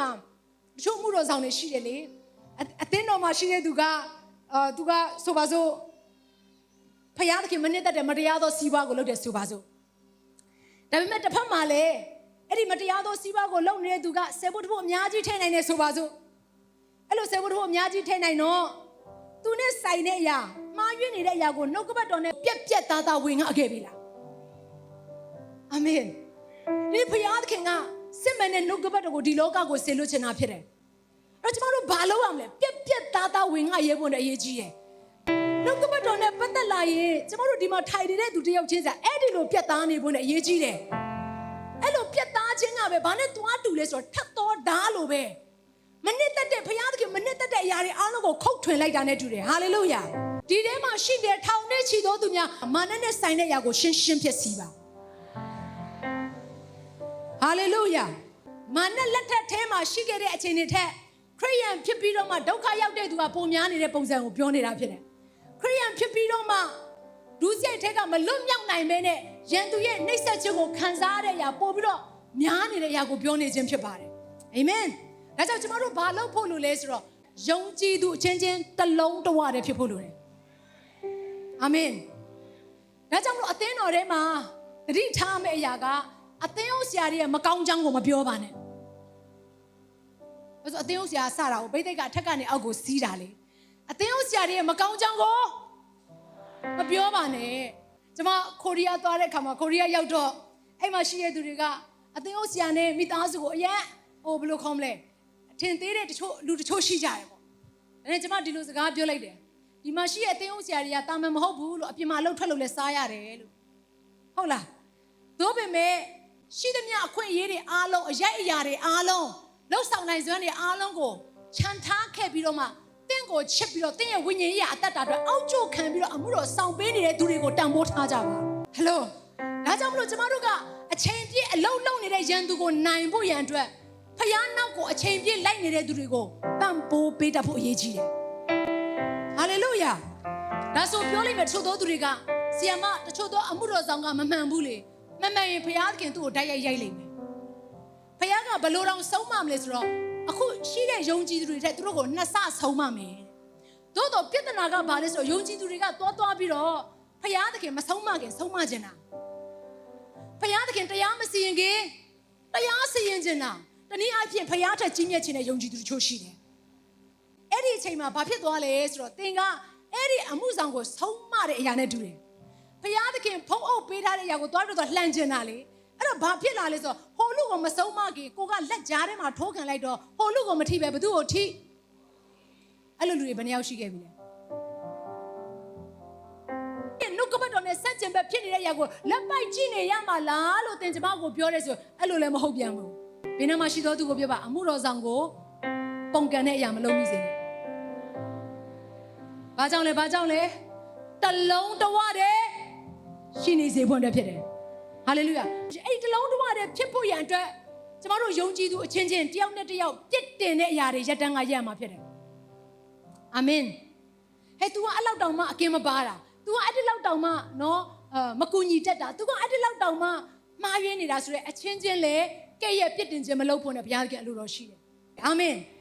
မှာတချို့မှုတော်ဆောင်တွေရှိတယ်လေအအသင်းတော်မှာရှိတဲ့သူကအာသူကဆိုပါစို့ဖယားသခင်မနစ်သက်တဲ့မတရားသောစီးပွားကိုလုပ်တယ်ဆိုပါစို့ဒါပေမဲ့တစ်ဖက်မှာလည်းအဲ့ဒီမတရားသောစီးပွားကိုလုပ်နေတဲ့သူကဆယ်ဖို့တစ်ဖို့အများကြီးထည့်နိုင်တယ်ဆိုပါစို့အဲ့လိုဆယ်ဖို့တစ်ဖို့အများကြီးထည့်နိုင်တော့သူနဲ့ဆိုင်တဲ့အရာမှားယွင်းနေတဲ့အရာကိုနှုတ်ကပတ်တော်နဲ့ပြက်ပြက်သားသားဝင်ငှခဲ့ပြီလားအာမင်ဒီဖယားသခင်က စစ်မှန်တဲ့နှုတ်ကပတ်တော်ကိုဒီလောကကိုဆင်လွှတ်ချင်တာဖြစ်တယ်အဲ့တော့ကျမတို့ဘာလုပ်ရမလဲပြက်ပြက်သားသားဝင်ငှရဲဖို့နဲ့အရေးကြီးတယ်နှုတ်ကပတ်တော်နဲ့ပတ်သက်လာရင်ကျမတို့ဒီမှာထိုင်နေတဲ့သူတယောက်ချင်းစားအဲ့ဒီလိုပြက်သားနေဖို့နဲ့အရေးကြီးတယ်အဲ့လိုပြက်သားခြင်းကပဲဘာနဲ့သွားတူလဲဆိုတော့ထပ်တော်ဓာတ်လိုပဲမနစ်သက်တဲ့ဘုရားသခင်မနစ်သက်တဲ့အရာတွေအားလုံးကိုခုတ်ထွင်လိုက်တာနဲ့တူတယ်ဟာလေလုယာဒီထဲမှာရှိတဲ့ထောင်နဲ့ချီသောသူများမာနနဲ့ဆိုင်တဲ့အရာကိုရှင်းရှင်းဖြစ်စီပါဟာ လေလုယာမာနလက်ထက်ထဲမှာရှိခဲ့တဲ့အချိန်တွေထက်ခရိယန်ဖြစ်ပြီးတော့မှဒုက္ခရောက်တဲ့သူကပုံများနေတဲ့ပုံစံကိုပြောနေတာဖြစ်တယ်ခရိယန်ဖြစ်ပြီးတော့မှဒုစရိုက်ထက်ကမလွတ်မြောက်နိုင်မဲနဲ့ရန်သူရဲ့နှိပ်စက်ခြင်းကိုခံစားရတဲ့အရာပို့ပြီးတော့များနေတဲ့အရာကိုပြောနေခြင်းဖြစ်ပါတယ်အာမင်ဒါကြောင့်ကျမတို့ဘာလုပ်ဖို့လိုလဲဆိုတော့ယုံကြည်သူအချင်းချင်းတစ်လုံးတစ်ဝတည်းဖြစ်ဖို့လိုတယ်အာမင်ဒါကြောင့်မလို့အသင်းတော်ထဲမှာတတိထားမယ့်အရာက အသင်းဥဆရာတွေရဲ့မကောင်းချောင်းကိုမပြောပါနဲ့အဲ့ဆိုအသင်းဥဆရာစတာကိုဘိသိက်ကအထက်ကနေအောက်ကိုစီးတာလေအသင်းဥဆရာတွေရဲ့မကောင်းချောင်းကိုမပြောပါနဲ့ကျမကိုရီးယားသွားတဲ့အခါမှာကိုရီးယားရောက်တော့အဲ့မှာရှိတဲ့သူတွေကအသင်းဥဆရာနဲ့မိသားစုကိုအရင်ဟိုဘယ်လိုခေါ်မလဲအထင်သေးတဲ့တချို့လူတချို့ရှိကြတယ်ပေါ့ဒါနဲ့ကျမဒီလိုစကားပြောလိုက်တယ်ဒီမှာရှိတဲ့အသင်းဥဆရာတွေကတာမန်မဟုတ်ဘူးလို့အပြင်မှာအလုပ်ထွက်လို့လဲစားရတယ်လို့ဟုတ်လားသို့ပေမဲ့ ရှိသမျှအခွင့်အရေးတွေအားလုံးအရိုက်အရာတွေအားလုံးလှုပ်ဆောင်နိုင်စွမ်းတွေအားလုံးကိုခြံထားခဲ့ပြီးတော့မှတင့်ကိုချစ်ပြီးတော့တင့်ရဲ့ဝိညာဉ်ရေးအတ္တတာအတွက်အောက်ကျခံပြီးတော့အမှုတော်ဆောင်ပေးနေတဲ့သူတွေကိုတန်ဖိုးထားကြပါဟယ်လိုဒါကြောင့်မလို့ကျမတို့ကအချိန်ပြည့်အလုံးလုံးနေတဲ့ရန်သူကိုနိုင်ဖို့ရန်အတွက်ဖျားနောက်ကိုအချိန်ပြည့်လိုက်နေတဲ့သူတွေကိုတန်ဖိုးပေးတတ်ဖို့အရေးကြီးတယ်ဟာလေလုယာဒါဆိုပြောလိုက်မယ်တချို့သောသူတွေကဆီယမတချို့သောအမှုတော်ဆောင်ကမမှန်ဘူးလေ မမှန်ရင်ဖျားခင်သူ့ကိုတိုက်ရိုက်ရိုက်လိမ့်မယ်ဖျားကဘယ်လိုတောင်ဆုံးမမလဲဆိုတော့အခုရှိတဲ့ယုံကြည်သူတွေထက်သူတို့ကိုနှစ်ဆဆုံးမမယ်သို့တော့ပြဿနာကဘာလဲဆိုတော့ယုံကြည်သူတွေကသွားသွားပြီးတော့ဖျားသခင်မဆုံးမခင်ဆုံးမကျင်တာဖျားသခင်တရားမစီရင်ခင်တရားစီရင်ကျင်တာတနည်းအားဖြင့်ဖျားထက်ကြီးမြတ်ခြင်းတဲ့ယုံကြည်သူတချို့ရှိတယ်အဲ့ဒီအချိန်မှာဘာဖြစ်သွားလဲဆိုတော့သင်ကအဲ့ဒီအမှုဆောင်ကိုဆုံးမတဲ့အရာနဲ့တူတယ် ဖယားသခင်ဖုံးအုပ်ပေးထားတဲ့အရာကိုသွားပြီးတော့လှန်ကျင်တာလေအဲ့တော့ဘာဖြစ်လာလဲဆိုတော့ဟိုလူကိုမဆုံးမခင်ကိုကလက်ကြားထဲမှာထိုးခံလိုက်တော့ဟိုလူကိုမထိပဲဘသူ့ကိုထိအဲ့လိုလူတွေဘယ်နှယောက်ရှိခဲ့ပြီလဲနှုတ်ကပတ်တော်နဲ့ဆက်ကျင်ပဲဖြစ်နေတဲ့အရာကိုလက်ပိုက်ကြည့်နေရမှာလားလို့သင်ကျမကိုပြောရဲဆိုအဲ့လိုလည်းမဟုတ်ပြန်ဘူးဘယ်နှမှာရှိသောသူကိုပြောပါအမှုတော်ဆောင်ကိုပုံကန်တဲ့အရာမလုံးမိစေနဲ့ဘာကြောင့်လဲဘာကြောင့်လဲတလုံးတဝတဲ့ ရှိနေစေဖို့အတွက်ဖြစ်တယ်။ဟာလေလုယာ။အဲ့ဒီတစ်လုံးတစ်ဝတည်းဖြစ်ဖို့ရန်အတွက်ကျမတို့ယုံကြည်သူအချင်းချင်းတယောက်နဲ့တယောက်ပြစ်တင်တဲ့အရာတွေရက်တန်းကရက်မှာဖြစ်တယ်။အာမင်။ဟဲ့ तू ကအဲ့လောက်တောင်မှအကင်းမပါတာ။ तू ကအဲ့ဒီလောက်တောင်မှနော်အာမကူညီတတ်တာ။ तू ကအဲ့ဒီလောက်တောင်မှမှားယွင်းနေတာဆိုရဲအချင်းချင်းလေကဲ့ရဲ့ပြစ်တင်ခြင်းမလုပ်ဖို့နဲ့ဘုရားသခင်အလိုတော်ရှိတယ်။အာမင်။